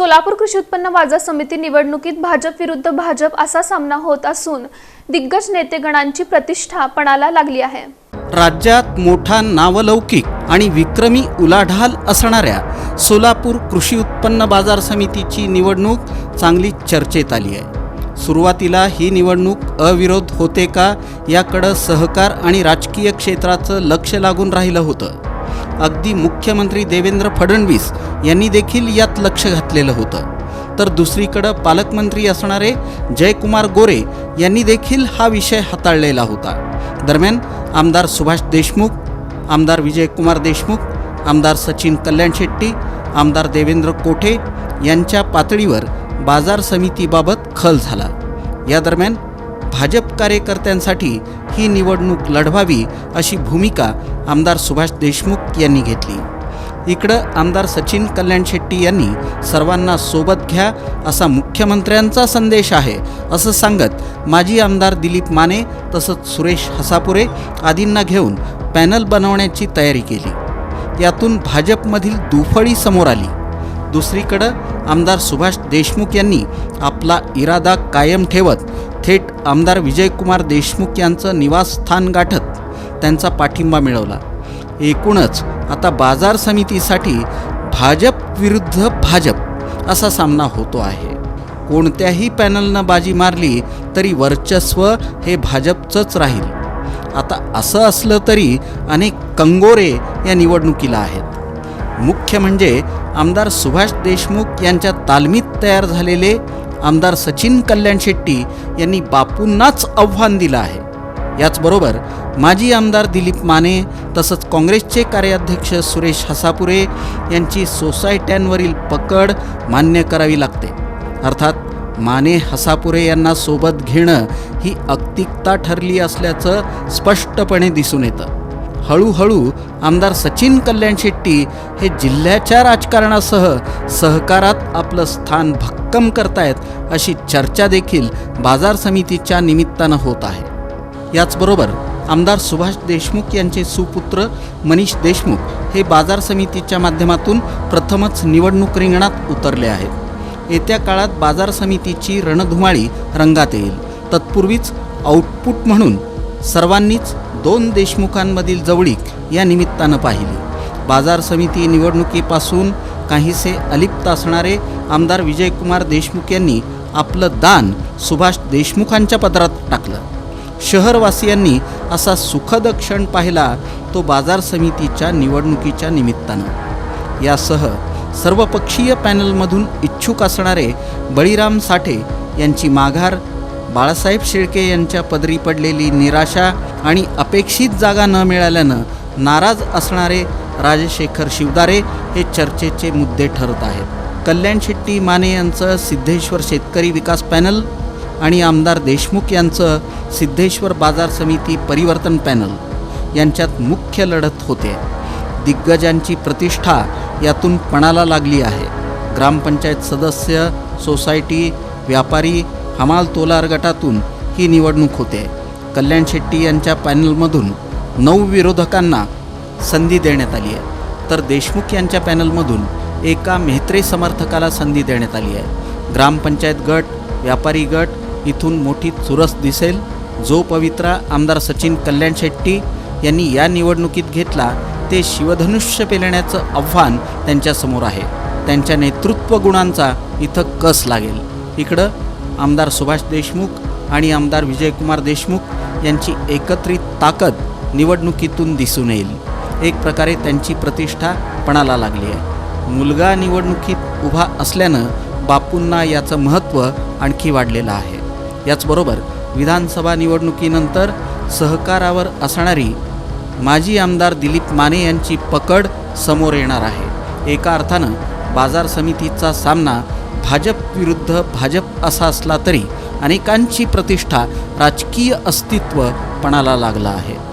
सोलापूर कृषी उत्पन्न बाजार समिती निवडणुकीत भाजप विरुद्ध भाजप असा सामना होत असून दिग्गज नेतेगणांची प्रतिष्ठा पणाला लागली आहे. राज्यात मोठा नावलौकिक आणि विक्रमी उलाढाल असणाऱ्या सोलापूर कृषी उत्पन्न बाजार समितीची निवडणूक चांगली चर्चेत आली आहे. सुरुवातीला ही निवडणूक अविरोध होते का याकडं सहकार आणि राजकीय क्षेत्राचं लक्ष लागून राहिलं होतं. अगदी मुख्यमंत्री देवेंद्र फडणवीस यांनी देखील यात लक्ष घातलेलं होतं. तर दुसरीकडं पालकमंत्री असणारे जयकुमार गोरे यांनी देखील हा विषय हाताळलेला होता. दरम्यान आमदार सुभाष देशमुख आमदार विजयकुमार देशमुख आमदार सचिन कल्याण शेट्टी आमदार देवेंद्र कोठे यांच्या पातळीवर बाजार समितीबाबत खल झाला. या दरम्यान भाजप कार्यकर्त्यांसाठी ही निवडणूक लढवावी अशी भूमिका आमदार सुभाष देशमुख यांनी घेतली. इकडं आमदार सचिन कल्याण शेट्टी यांनी सर्वांना सोबत घ्या असा मुख्यमंत्र्यांचा संदेश आहे असं सांगत माजी आमदार दिलीप माने तसंच सुरेश हसापुरे आदींना घेऊन पॅनल बनवण्याची तयारी केली. यातून भाजपमधील दुफळी समोर आली. दुसरीकडं आमदार सुभाष देशमुख यांनी आपला इरादा कायम ठेवत थेट आमदार विजयकुमार देशमुख यांचं निवासस्थान गाठत त्यांचा पाठिंबा मिळवला. एकूणच आता बाजार समितीसाठी भाजप विरुद्ध भाजप असा सामना होतो आहे. कोणत्याही पॅनलनं बाजी मारली तरी वर्चस्व हे भाजपचंच राहील. आता असं असलं तरी अनेक कंगोरे या निवडणुकीला आहेत. मुख्य म्हणजे आमदार सुभाष देशमुख यांच्या तालमीत तयार झालेले आमदार सचिन कल्याण शेट्टी यांनी बापूंनाच आव्हान दिलं आहे. याचबरोबर माजी आमदार दिलीप माने तसंच काँग्रेसचे कार्याध्यक्ष सुरेश हसापुरे यांची सोसायट्यांवरील पकड मान्य करावी लागते. अर्थात माने हसापुरे यांना सोबत घेणं ही अक्तिकता ठरली असल्याचं स्पष्टपणे दिसून येतं. हळूहळू आमदार सचिन कल्याण शेट्टी हे जिल्ह्याच्या राजकारणासह सहकारात आपलं स्थान भक्कम करतायत अशी चर्चा देखील बाजार समितीच्या निमित्तानं होत आहे. याचबरोबर आमदार सुभाष देशमुख यांचे सुपुत्र मनीष देशमुख हे बाजार समितीच्या माध्यमातून प्रथमच निवडणूक रिंगणात उतरले आहेत. येत्या काळात बाजार समितीची रणधुमाळी रंगात येईल. तत्पूर्वीच आउटपुट म्हणून सर्वांनीच दोन देशमुखांमधील जवळीक या निमित्तानं पाहिली. बाजार समिती निवडणुकीपासून काहीसे अलिप्त असणारे आमदार विजयकुमार देशमुख यांनी आपलं दान सुभाष देशमुखांच्या पदरात टाकलं. शहरवासियांनी असा सुखद क्षण पाहिला तो बाजार समितीच्या निवडणुकीच्या निमित्तानं. यासह सर्वपक्षीय पॅनलमधून इच्छुक असणारे बळीराम साठे यांची माघार बाळासाहेब शेळके यांच्या पदरी पडलेली निराशा आणि अपेक्षित जागा न मिळाल्यानं नाराज असणारे राजशेखर शिवदारे हे चर्चेचे मुद्दे ठरत आहेत. कल्याण शेट्टी माने यांचं सिद्धेश्वर शेतकरी विकास पॅनल आणि आमदार देशमुख यांचं सिद्धेश्वर बाजार समिती परिवर्तन पॅनल यांच्यात मुख्य लढत होते. दिग्गजांची प्रतिष्ठा यातून पणाला लागली आहे. ग्रामपंचायत सदस्य सोसायटी व्यापारी हमाल तोलार गटातून ही निवडणूक होते. कल्याण शेट्टी यांच्या पॅनलमधून नऊ विरोधकांना संधी देण्यात आली आहे. तर देशमुख यांच्या पॅनलमधून एका मेहत्रे समर्थकाला संधी देण्यात आली आहे. ग्रामपंचायत गट व्यापारी गट इथून मोठी चुरस दिसेल. जो पवित्रा आमदार सचिन कल्याण शेट्टी यांनी या निवडणुकीत घेतला ते शिवधनुष्य पेलण्याचं आव्हान त्यांच्यासमोर आहे. त्यांच्या नेतृत्व गुणांचा इथं कस लागेल? इकडं आमदार सुभाष देशमुख आणि आमदार विजयकुमार देशमुख यांची एकत्रित ताकद निवडणुकीतून दिसून येईल. एक प्रकारे त्यांची प्रतिष्ठा पणाला लागली आहे. मुलगा निवडणुकीत उभा असल्यानं बापूंना याचं महत्त्व आणखी वाढलेलं आहे. याचबरोबर विधानसभा निवडणुकीनंतर सहकारावर असणारी माजी आमदार दिलीप माने यांची पकड समोर येणार आहे. एका अर्थानं बाजार समितीचा सामना भाजप विरुद्ध भाजप असा असला तरी अनेकांची प्रतिष्ठा राजकीय अस्तित्व पणाला लागला आहे.